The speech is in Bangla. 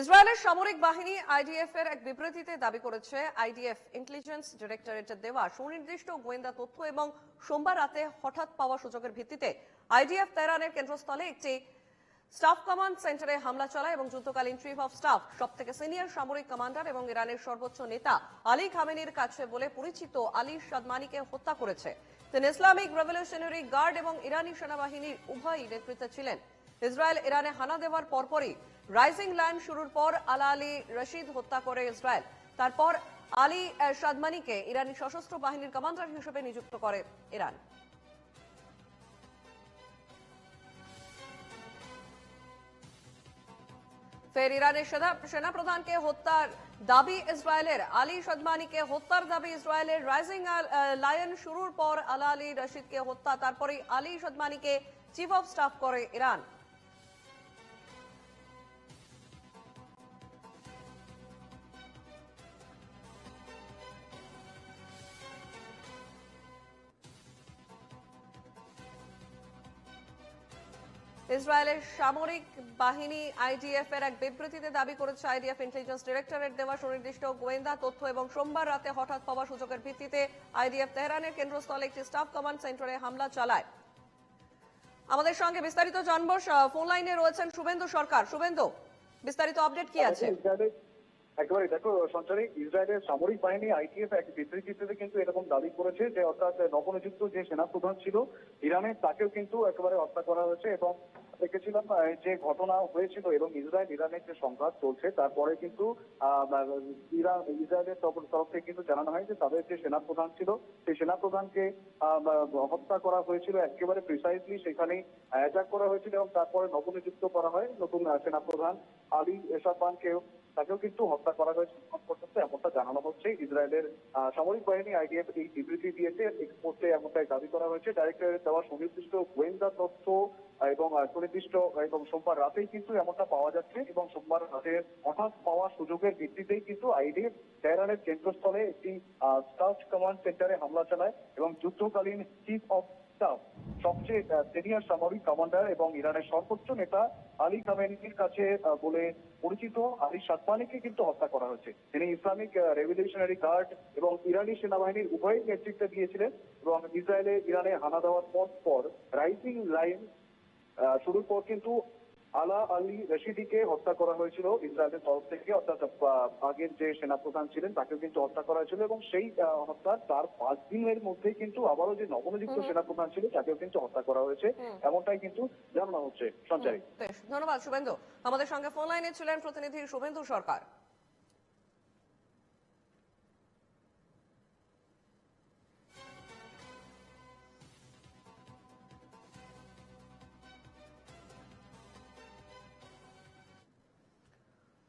ইসরায়েলের সামরিক বাহিনী আইডিএফ এর এক বিবৃতিতে দাবি করেছে, আইডিএফ ইন্টেলিজেন্স ডিরেক্টরেটের দেওয়া সুনির্দিষ্ট গোয়েন্দা তথ্য এবং সোমবার রাতে হঠাৎ পাওয়া সুযোগের ভিত্তিতে আইডিএফ তেহরানের কেন্দ্রস্থলে একটি স্টাফ কমান্ড সেন্টারে হামলা চালায় এবং যুদ্ধকালীন চিফ অফ স্টাফ সব থেকে সিনিয়র সামরিক কমান্ডার এবং ইরানের সর্বোচ্চ নেতা আলী খামেনির কাছে বলে পরিচিত আলী সাদমানিকে হত্যা করেছে। তিনি ইসলামিক রেভলিউশনারি গার্ড এবং ইরানি সেনাবাহিনীর উভয়ই নেতৃত্বে ছিলেন। ইসরায়েল ইরানে হানা দেওয়ার পরপরই রাইজিং লাইন শুরুর পর আলা আলী রশিদ হত্যা করে ইসরায়েল। তারপর আলী সাদমানিকে ইরানি সশস্ত্র বাহিনীর কমান্ডার হিসেবে নিযুক্ত করে ইরান। ফের ইরানের সেনা- সেনাপ্রধানকে হত্যার দাবি ইসরায়েলের। আলী সদমানিকে হত্যার দাবি ইসরায়েলের। রাইজিং লায়ন শুরুর পর আলা আলী রশিদকে হত্যা তারপরে আলী সদমানিকে চিফ অফ স্টাফ করে ইরান। ইসরায়েলের সামরিক বাহিনী আইডিএফ এর এক বিবৃতিতে দাবি করেছে আইডিএফ ইন্টেলিজেন্স ডিরেক্টরেট দেওয়া সুনির্দিষ্ট গোয়েন্দা তথ্য এবং সোমবার রাতে হঠাৎ পাওয়া সুযোগের ভিত্তিতে আইডিএফ তেহরানের কেন্দ্রস্থলে একটি স্টাফ কমান্ড সেন্টারে হামলা চালায়। আমাদের সঙ্গে বিস্তারিত জানব ফোন লাইনে রয়েছেন শুভেন্দু সরকার। শুভেন্দু বিস্তারিত আপডেট কি আছে? ইসরায়েলের একেবারে দেখো, সঞ্চারী, ইসরায়েলের সামরিক বাহিনী, আইটিএফ, এক বিবৃতিতে কিন্তু এরকম দাবি করেছে যে, অর্থাৎ নবনিযুক্ত যে সেনাপ্রধান ছিল ইরানের তাকেও কিন্তু একেবারে হত্যা করা হয়েছে এবং দেখেছিলাম যে ঘটনা হয়েছিল এবং ইসরায়েল, ইরানের যে সংঘাত চলছে, তারপরে কিন্তু ইরান ইসরায়েলের তরফ থেকে কিন্তু জানানো হয় যে, তাদের যে সেনাপ্রধান ছিল, সেই সেনাপ্রধানকে হত্যা করা হয়েছিল একেবারে প্রিসাইজলি সেখানে অ্যাটাক করা হয়েছিল এবং তারপরে নবনিযুক্ত করা হয় নতুন সেনাপ্রধান আলী এসাবানকেও তাকেও কিন্তু হত্যা করা হয়েছে এখন পর্যন্ত এমনটা জানানো হচ্ছে ইসরায়েলের সামরিক বাহিনী আইডিএফ এই বিবৃতি দিয়েছে, এক্সপোর্টে এমনটাই দাবি করা হয়েছে। ডাইরেক্টরের দেওয়া সুনির্দিষ্ট গোয়েন্দা তথ্য এবং সুনির্দিষ্ট এবং সোমবার রাতেই কিন্তু এমনটা পাওয়া যাচ্ছে, এবং সোমবার রাতে হঠাৎ পাওয়া সুযোগের ভিত্তিতেই কিন্তু আইডিএফ তেহরানের কেন্দ্রস্থলে একটি স্টাফ কমান্ড সেন্টারে হামলা চালায়, এবং যুদ্ধকালীন চিফ অফ স্টাফ, সবচেয়ে সিনিয়র সামরিক কমান্ডার এবং ইরানের সর্বোচ্চ নেতা আলী খামেনির কাছে বলে পরিচিত আলী সাদমানিকে কিন্তু হত্যা করা হয়েছে। তিনি ইসলামিক রেভলিউশনারি গার্ড এবং ইরানি সেনাবাহিনীর উভয়ই নেতৃত্বে দিয়েছিলেন এবং ইসরায়েলে ইরানে হানা দেওয়ার পর পর রাইজিং লাইন শুরুর পর কিন্তু আলা আলী রশিদিকে হত্যা করা হয়েছিল ইসরায়েলের তরফ থেকে। অর্থাৎ আগের যে সেনাপ্রধান ছিলেন তাকেও কিন্তু হত্যা করা হয়েছিল এবং সেই হত্যা তার পাঁচ দিনের মধ্যেই কিন্তু আবারও যে নবনিযুক্ত সেনাপ্রধান ছিল তাকেও কিন্তু হত্যা করা হয়েছে। এমনটাই কিন্তু জানানো হচ্ছে সঞ্চারী ধন্যবাদ শুভেন্দু। আমাদের সঙ্গে ফোন লাইনে ছিলেন প্রতিনিধি শুভেন্দু সরকার।